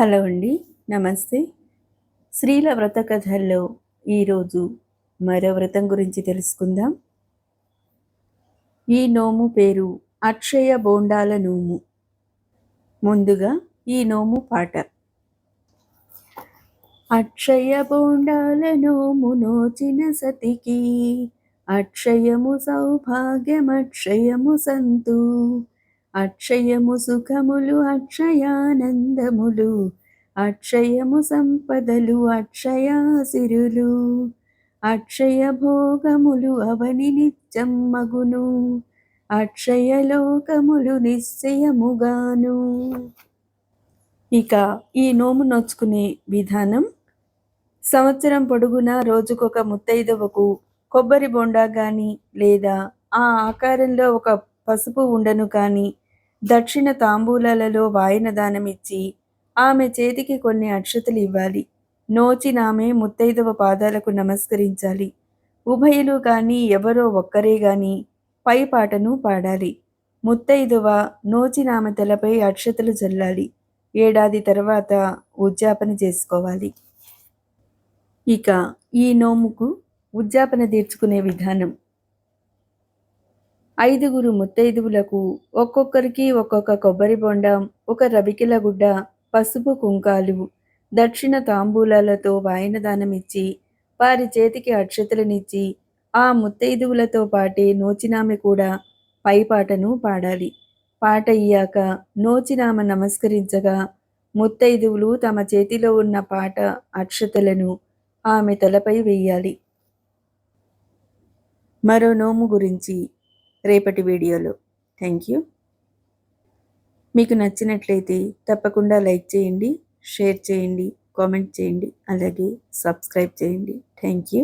Hello అండి నమస్తే. స్త్రీల వ్రత కథల్లో ఈరోజు మరో వ్రతం గురించి తెలుసుకుందాం. ఈ నోము పేరు అక్షయ బోండాల నోము. ముందుగా ఈ నోము పాట. అక్షయ బోండాల నోము నోచిన సతికి అక్షయము సౌభాగ్యమక్షయము సంతు. అక్షయము సుఖములు అక్షయానందములు. అక్షయము సంపదలు అక్షయాసిరులు అక్షయ భోగములు అవని నిత్యం మగును. అక్షయలోకములు నిశ్చయముగాను. ఇక ఈ నోము నోచుకునే విధానం. సంవత్సరం పొడుగునా రోజుకొక ముత్తైదవకు కొబ్బరి బొండా కానీ లేదా ఆ ఆకారంలో ఒక పసుపు ఉండను కానీ దక్షిణ తాంబూలాలలో వాయనదానమిచ్చి ఆమె చేతికి కొన్ని అక్షతలు ఇవ్వాలి. నోచినామె ముత్తైదవ పాదాలకు నమస్కరించాలి. ఉభయులు కానీ ఎవరో ఒక్కరే గాని పై పాటను పాడాలి. ముత్తైదువ నోచినామె తలపై అక్షతలు చల్లాలి ఏడాది తర్వాత ఉద్యాపన చేసుకోవాలి. ఇక ఈ నోముకు ఉద్యాపన తీర్చుకునే విధానం. ఐదుగురు ముత్తైదువులకు ఒక్కొక్కరికి ఒక్కొక్క కొబ్బరి బొండం ఒక రవికిల గుడ్డ పసుపు కుంకాలు దక్షిణ తాంబూలాలతో వాయనదానమిచ్చి వారి చేతికి అక్షతలనిచ్చి ఆ ముత్తైదువులతో పాటే నోచినామె కూడా పైపాటను పాడాలి. పాట అయ్యాక నోచినామ నమస్కరించగా ముత్తైదువులు తమ చేతిలో ఉన్న పాట అక్షతలను ఆమె తలపై వెయ్యాలి మరో నోము గురించి రేపటి వీడియోలో. థ్యాంక్ యూ మీకు నచ్చినట్లయితే తప్పకుండా లైక్ చేయండి షేర్ చేయండి కామెంట్ చేయండి అలాగే సబ్స్క్రైబ్ చేయండి. Thank you